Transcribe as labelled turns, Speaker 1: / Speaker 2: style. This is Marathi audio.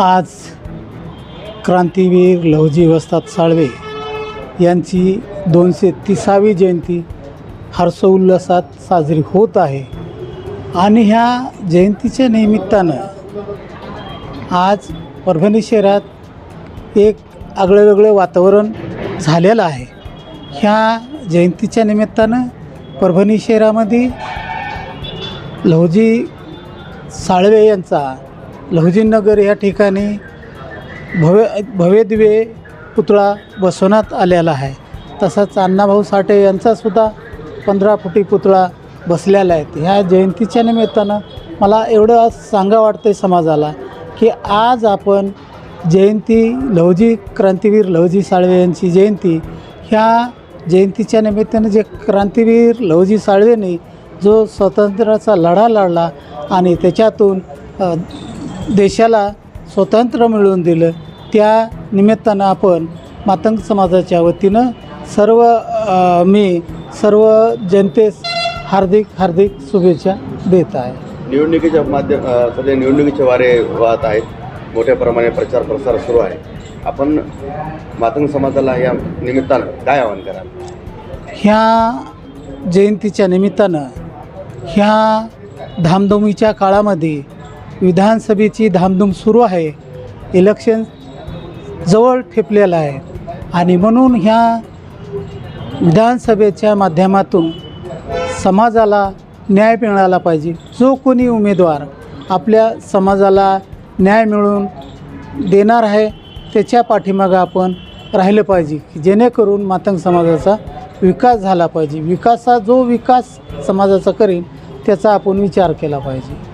Speaker 1: आज क्रांतीवीर लवजी वस्ताद साळवे यांची दोनशे तिसावी जयंती हर्षोल्लासात साजरी होत आहे. आणि ह्या जयंतीच्या निमित्तानं आज परभणी शहरात एक आगळं वेगळं वातावरण झालेलं आहे. ह्या जयंतीच्या निमित्तानं परभणी शहरामध्ये लवजी साळवे यांचा लहुजीनगर या ठिकाणी भव्य भव्यदिव्य पुतळा बसवण्यात आलेला आहे. तसंच अण्णाभाऊ साठे यांचासुद्धा पंधरा फुटी पुतळा बसलेला आहेत ह्या जयंतीच्या निमित्तानं मला एवढं आज सांगा वाटते समाजाला की आज आपण जयंती लहुजी क्रांतीवीर लहुजी साळवे यांची जयंती ह्या जयंतीच्या निमित्तानं जे क्रांतीवीर लहुजी साळवेने जो स्वातंत्र्याचा लढा लढला आणि त्याच्यातून देशाला स्वातंत्र्य मिळवून दिलं. त्या निमित्तानं आपण मातंग समाजाच्या वतीनं सर्व मी सर्व जनतेस हार्दिक हार्दिक शुभेच्छा देत आहे.
Speaker 2: निवडणुकीच्या माध्यम सध्या निवडणुकीचे वारे वाहत आहेत. मोठ्या प्रमाणे प्रचार प्रसार सुरू आहे. आपण मातंग समाजाला या निमित्तानं काय आवाहन कराल?
Speaker 1: ह्या जयंतीच्या निमित्तानं ह्या धामधुमीच्या काळामध्ये विधानसभेची धामधूम सुरू आहे. इलेक्शन जवळ ठेपलेलं आहे. आणि म्हणून ह्या विधानसभेच्या माध्यमातून समाजाला न्याय मिळाला पाहिजे. जो कोणी उमेदवार आपल्या समाजाला न्याय मिळून देणार आहे त्याच्या पाठीमागं आपण राहिलं पाहिजे की जेणेकरून मातंग समाजाचा विकास झाला पाहिजे. विकासा जो विकास समाजाचा करेल त्याचा आपण विचार केला पाहिजे.